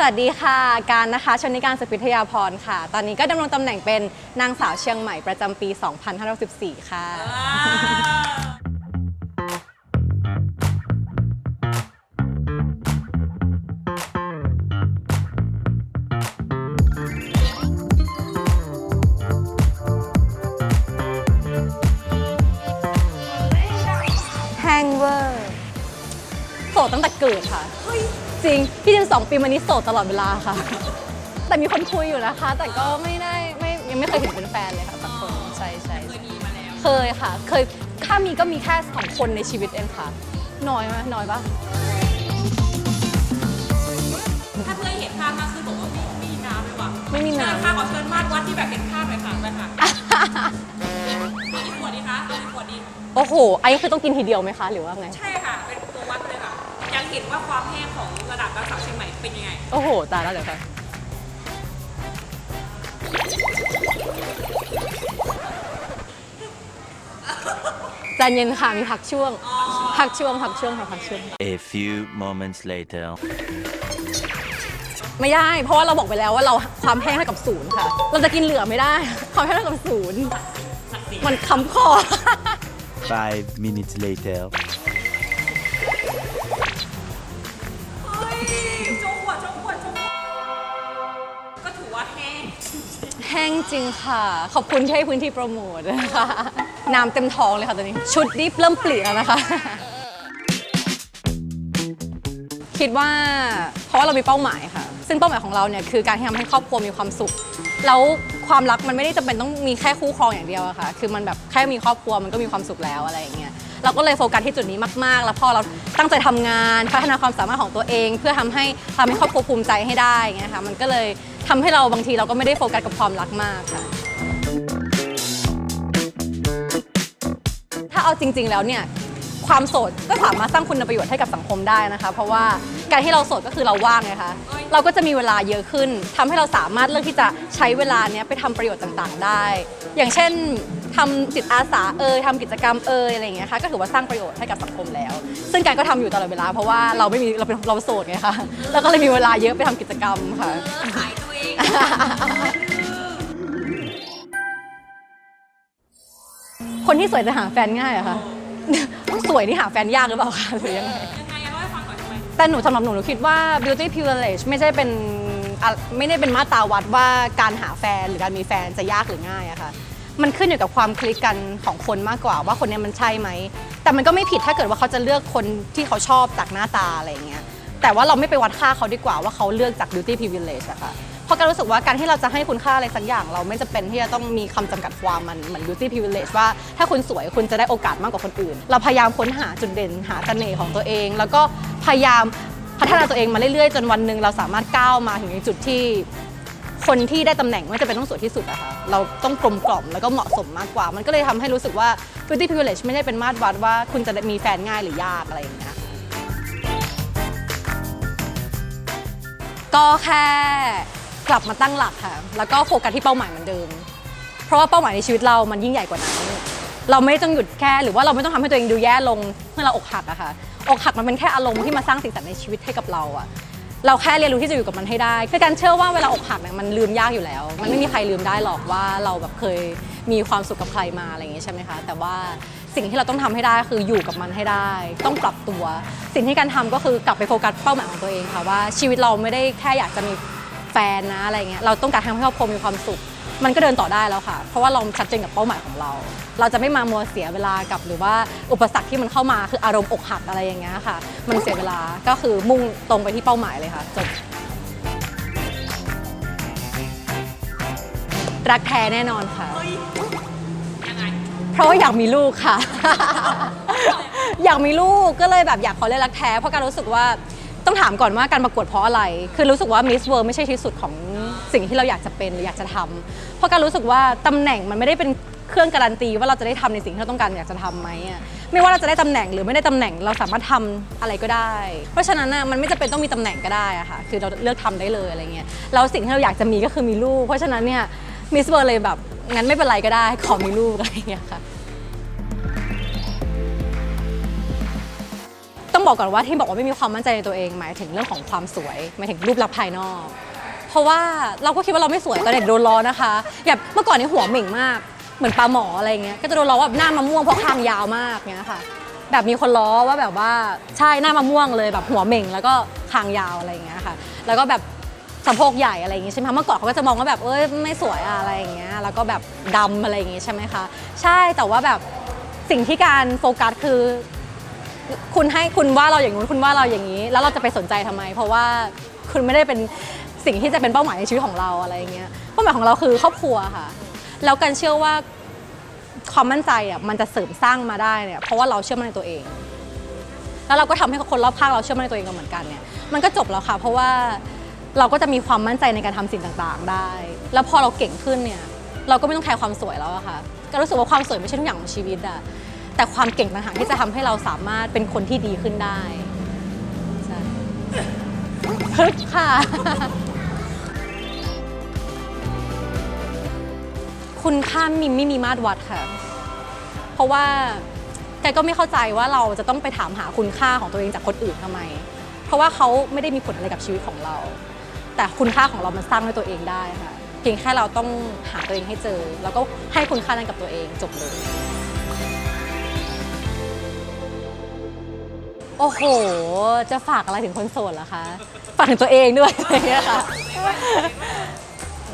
สวัสดีค่ะ การนะคะ ชนิการสุพิทยาพรค่ะ ตอนนี้ก็ดำรงตำแหน่งเป็นนางสาวเชียงใหม่ประจำปี 2514 ค่ะ แฮงเวอร์ โสดตั้งแต่เกิดค่ะ จริงพี่ดินสองปีมานี้โสดตลอดเวลาค่ะ แต่มีคนคุยอยู่นะคะ แต่ก็ไม่ได้ไม่ยังไม่เคยเห็นเป็นแฟนเลยค่ะสักคนใช่ใช่เคยมีมาแล้วเคยค่ะ เคยถ้ามีก็มีแค่สองคนในชีวิตเองค่ะน้อยไหมน้อยปะถ้าเพื่อนเห็นภาพมากขึ้นบอกว่าไม่ไม่มีน้ำเลยว่ะไม่มีเชิญน้ำค่ะขอเชิญมาดวัดที่แบบเห็นภาพหน่อยค่ะไปค่ะเอากี่ขวดดีคะเอากี่ขวดดีโอ้โหอันนี้คือต้องกินทีเดียวไหมคะ หรือว่าไง ใช่ค่ะ เป็นตัววัดเลยค่ะอ ยากเห็นว่าความแห้งของระดับนางสาวเชียงใหม่เป็นยังไง โอ้โห ตายแล้วเดี๋ยวค่ะใจเย็นค่ะ มีพักช่วง พักช่วง พักช่วงค่ะพักช่วง A few moments later. ไม่ได้ เพราะว่าเราบอกไปแล้วว่าเราความแห้งเท่ากับศูนย์ค่ะ เราจะกินเหลือไม่ได้ ความแห้งเท่ากับศูนย์มันคำคอ Five minutes later. ห้งจริงค่ะ ขอบคุณที่ให้พื้นที่โปรโมทนะคะน้ำเต็มท้องเลยค่ะตอนนี้ ชุดนี้เริ่มเปลี่ยนแล้วนะคะ คิดว่าเพราะว่าเรามีเป้าหมายค่ะ ซึ่งเป้าหมายของเราเนี่ยคือการที่ทำให้ครอบครัวมีความสุข แล้วความรักมันไม่ได้จำเป็นต้องมีแค่คู่ครองอย่างเดียวอะค่ะ คือมันแบบแค่มีครอบครัวมันก็มีความสุขแล้วอะไรอย่างเงี้ยเราก็เลยโฟกัสที่จุดนี้มาก ๆ แล้วพอเราตั้งใจทำงาน พัฒนาความสามารถของตัวเอง เพื่อทำให้ทำให้ครอบครัวภูมิใจให้ได้อย่างเงี้ยค่ะ มันก็เลย ทำให้เราบางทีเราก็ไม่ได้โฟกัสกับความรักมากค่ะ ถ้าเอาจริง ๆ แล้วเนี่ยความโสดก็สามารถสร้างคุณประโยชน์ให้กับสังคมได้นะคะ เพราะว่าการที่เราโสดก็คือเราว่างไงคะเราก็จะมีเวลาเยอะขึ้นทำให้เราสามารถเลือกที่จะใช้เวลาเนี้ยไปทำประโยชน์ต่างๆ ได้ อย่างเช่นทำจิตอาสาเอยทำกิจกรรมเอยอะไรอย่างเงี้ยค่ะก็ถือว่าสร้างประโยชน์ให้กับสังคมแล้ว ซึ่งการก็ทำอยู่ตลอดเวลา เพราะว่าเราไม่มีเราเป็นเราโสดไงคะแล้วก็เลยมีเวลาเยอะไปทำกิจกรรมค่ะ คนที่สวยจะหาแฟนง่ายเหรอะคะ สวยนี่หาแฟนยากหรือเปล่าคะหรือยังไง ยังไงอะเล่าให้ฟังหน่อยทำไมแต่หนูสำหรับหนูหนูคิดว่า beauty privilege ไม่ใช่เป็นอะไม่ได้เป็นมาตราวัดว่าการหาแฟนหรือการมีแฟนจะยากหรือง่ายอะค่ะ มันขึ้นอยู่กับความคลิกกันของคนมากกว่าว่าคนเนี้ยมันใช่ไหม แต่มันก็ไม่ผิดถ้าเกิดว่าเขาจะเลือกคนที่เขาชอบจากหน้าตาอะไรอย่างเงี้ย แต่ว่าเราไม่ไปวัดค่าเขาดีกว่าว่าเขาเลือกจาก beauty privilege อะค่ะ เพราะการรู้สึกว่าการที่เราจะให้คุณค่าอะไรสักอย่าง เราไม่จำเป็นที่จะต้องมีคำจำกัดความมันเหมือน beauty privilege ว่าถ้าคุณสวยคุณจะได้โอกาสมากกว่าคนอื่น เราพยายามค้นหาจุดเด่นหาเสน่ห์ของตัวเอง แล้วก็พยายามพัฒนาตัวเองมาเรื่อยๆ จนวันหนึ่งเราสามารถก้าวมาถึงจุดที่ คนที่ได้ตำแหน่งไม่จะเป็นต้องสวยที่สุดอะค่ะ เราต้องกลมกล่อมแล้วก็เหมาะสมมากกว่า มันก็เลยทำให้รู้สึกว่า beauty privilege ไม่ได้เป็นมาตรวัดว่าคุณจะมีแฟนง่ายหรือยากอะไรอย่างเงี้ย ก็แค่ กลับมาตั้งหลักค่ะ แล้วก็โฟกัสที่เป้าหมายเหมือนเดิม เพราะว่าเป้าหมายในชีวิตเรามันยิ่งใหญ่กว่านั้น เราไม่ต้องหยุดแค่หรือว่าเราไม่ต้องทำให้ตัวเองดูแย่ลงเมื่อเราอกหักอะค่ะ อกหักมันเป็นแค่อารมณ์ที่มาสร้างสีสันในชีวิตให้กับเราอะเราแค่เรียนรู้ที่จะอยู่กับมันให้ได้ คือการเชื่อว่าเวลาอกหักเนี่ยมันลืมยากอยู่แล้ว มันไม่มีใครลืมได้หรอกว่าเราแบบเคยมีความสุขกับใครมาอะไรอย่างงี้ใช่ไหมคะ แต่ว่าสิ่งที่เราต้องทำให้ได้คืออยู่กับมันให้ได้ ต้องปรับตัว สิ่งที่การทำก็คือกลับไปโฟกัสเป้าหมายของตัวเองค่ะว่าชีวิตเราไม่ได้แค่อยากจะมี แฟนนะอะไรเงี้ยเราต้องการทำให้ครอบครัวมีความสุข มันก็เดินต่อได้แล้วค่ะ เพราะว่าเราชัดเจนกับเป้าหมายของเรา เราจะไม่มามัวเสียเวลากับหรือว่าอุปสรรคที่มันเข้ามาคืออารมณ์อกหักอะไรอย่างเงี้ยค่ะ มันเสียเวลาก็คือมุ่งตรงไปที่เป้าหมายเลยค่ะจบรักแท้แน่นอนค่ะ เพราะว่าอยากมีลูกค่ะ อยากมีลูกก็เลยแบบอยากขอเรียกรักแท้เพราะการรู้สึกว่า ต้องถามก่อนว่าการประกวดเพราะอะไร คือรู้สึกว่ามิสเวิร์ไม่ใช่ที่สุดของสิ่งที่เราอยากจะเป็นหรืออยากจะทำเพราะการรู้สึกว่าตำแหน่งมันไม่ได้เป็นเครื่องการันตีว่าเราจะได้ทำในสิ่งที่เราต้องการอยากจะทำไหมอะไม่ว่าเราจะได้ตำแหน่งหรือไม่ได้ตำแหน่งเราสามารถทำอะไรก็ได้ เพราะฉะนั้นน่ะมันไม่จำเป็นต้องมีตำแหน่งก็ได้อะค่ะคือเราเลือกทำได้เลยอะไรเงี้ยแล้วสิ่งที่เราอยากจะมีก็คือมีลูก เพราะฉะนั้นเนี่ยมิสเวิร์เลยแบบงั้นไม่เป็นไรก็ได้ขอมีลูกอะไรอย่างเงี้ยค่ะ ต้องบอกก่อนว่าที่บอกว่าไม่มีความมั่นใจในตัวเอง หมายถึงเรื่องของความสวยหมายถึงรูปลักษณ์ภายนอก เพราะว่าเราก็คิดว่าเราไม่สวยตอนเด็กโดนล้อนะคะแบบเมื่อก่อนนี่หัวเหม่งมาก เหมือนปลาหมออะไรเงี้ยก็จะโดนล้อว่าหน้ามะม่วงเพราะคางยาวมากเงี้ยค่ะ แบบมีคนล้อว่าแบบว่าใช่หน้ามะม่วงเลยแบบหัวเหม่งแล้วก็คางยาวอะไรเงี้ยค่ะ แล้วก็แบบสะโพกใหญ่อะไรอย่างงี้ใช่ไหมคะเมื่อก่อนเขาก็จะมองว่าแบบเอ้ยไม่สวยอะอะไรอย่างเงี้ยแล้วก็แบบดำอะไรอย่างงี้ใช่ไหมคะใช่แต่ว่าแบบสิ่งที่การโฟกัสคือ คุณให้คุณว่าเราอย่างนู้นคุณว่าเราอย่างนี้ แล้วเราจะไปสนใจทำไม เพราะว่าคุณไม่ได้เป็นสิ่งที่จะเป็นเป้าหมายในชีวิตของเราอะไรอย่างเงี้ยเป้าหมายของเราคือครอบครัวค่ะ แล้วกันเชื่อว่าความมั่นใจอะมันจะเสริมสร้างมาได้เนี่ยเพราะว่าเราเชื่อมั่นในตัวเอง แล้วเราก็ทำให้คนรอบข้างเราเชื่อมั่นในตัวเองกันเหมือนกันเนี่ยมันก็จบแล้วค่ะ เพราะว่าเราก็จะมีความมั่นใจในการทำสิ่งต่างๆ ได้ แล้วพอเราเก่งขึ้นเนี่ยเราก็ไม่ต้องแคร์ความสวยแล้วอะค่ะก็รู้สึกว่าความสวยไม่ใช่ทุกอย่างของชีวิตอะ แต่ความเก่งต่างหากที่จะทำให้เราสามารถเป็นคนที่ดีขึ้นได้ใช่ฮึกค่ะ คุณค่ามิมไม่มีมาตรวัดค่ะ เพราะว่าแกก็ไม่เข้าใจว่าเราจะต้องไปถามหาคุณค่าของตัวเองจากคนอื่นทำไม เพราะว่าเขาไม่ได้มีผลอะไรกับชีวิตของเรา แต่คุณค่าของเรามันสร้างด้วยตัวเองได้ค่ะ เพียงแค่เราต้องหาตัวเองให้เจอ แล้วก็ให้คุณค่านั้นกับตัวเองจบเลย โอ้โห จะฝากอะไรถึงคนโสดเหรอคะ ฝากถึงตัวเองด้วยอะไรอย่างเงี้ยค่ะ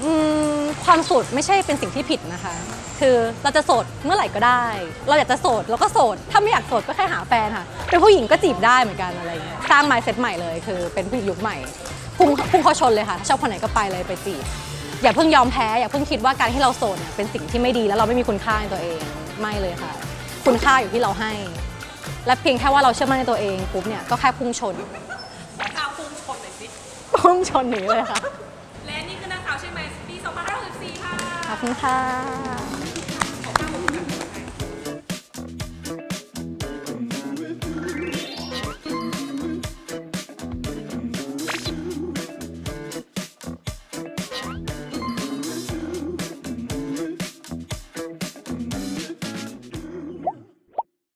อืมความโสดไม่ใช่เป็นสิ่งที่ผิดนะคะ คือเราจะโสดเมื่อไหร่ก็ได้ เราอยากจะโสดเราก็โสด ถ้าไม่อยากโสดก็แค่หาแฟนค่ะ เป็นผู้หญิงก็จีบได้เหมือนกันอะไรเงี้ย สร้าง mindset ใหม่เลยคือเป็นผู้หญิงยุคใหม่ พุ่งพุ่งเข้าชนเลยค่ะ ชอบคนไหนก็ไปเลยไปจีบ อย่าเพิ่งยอมแพ้ อย่าเพิ่งคิดว่าการที่เราโสดเนี่ยเป็นสิ่งที่ไม่ดีแล้วเราไม่มีคุณค่าในตัวเอง ไม่เลยค่ะ คุณค่าอยู่ที่เราให้ และเพียงแค่ว่าเราเชื่อมั่นในตัวเองปุ๊บเนี่ยก็แค่พุ่งชนขอข่าวพุ่งชนหน่อยสิพุ่งชนหนีเลยค่ะ และนี่คือนักข่าวใช่ไหมปี2564ค่ะขอบคุณค่ะ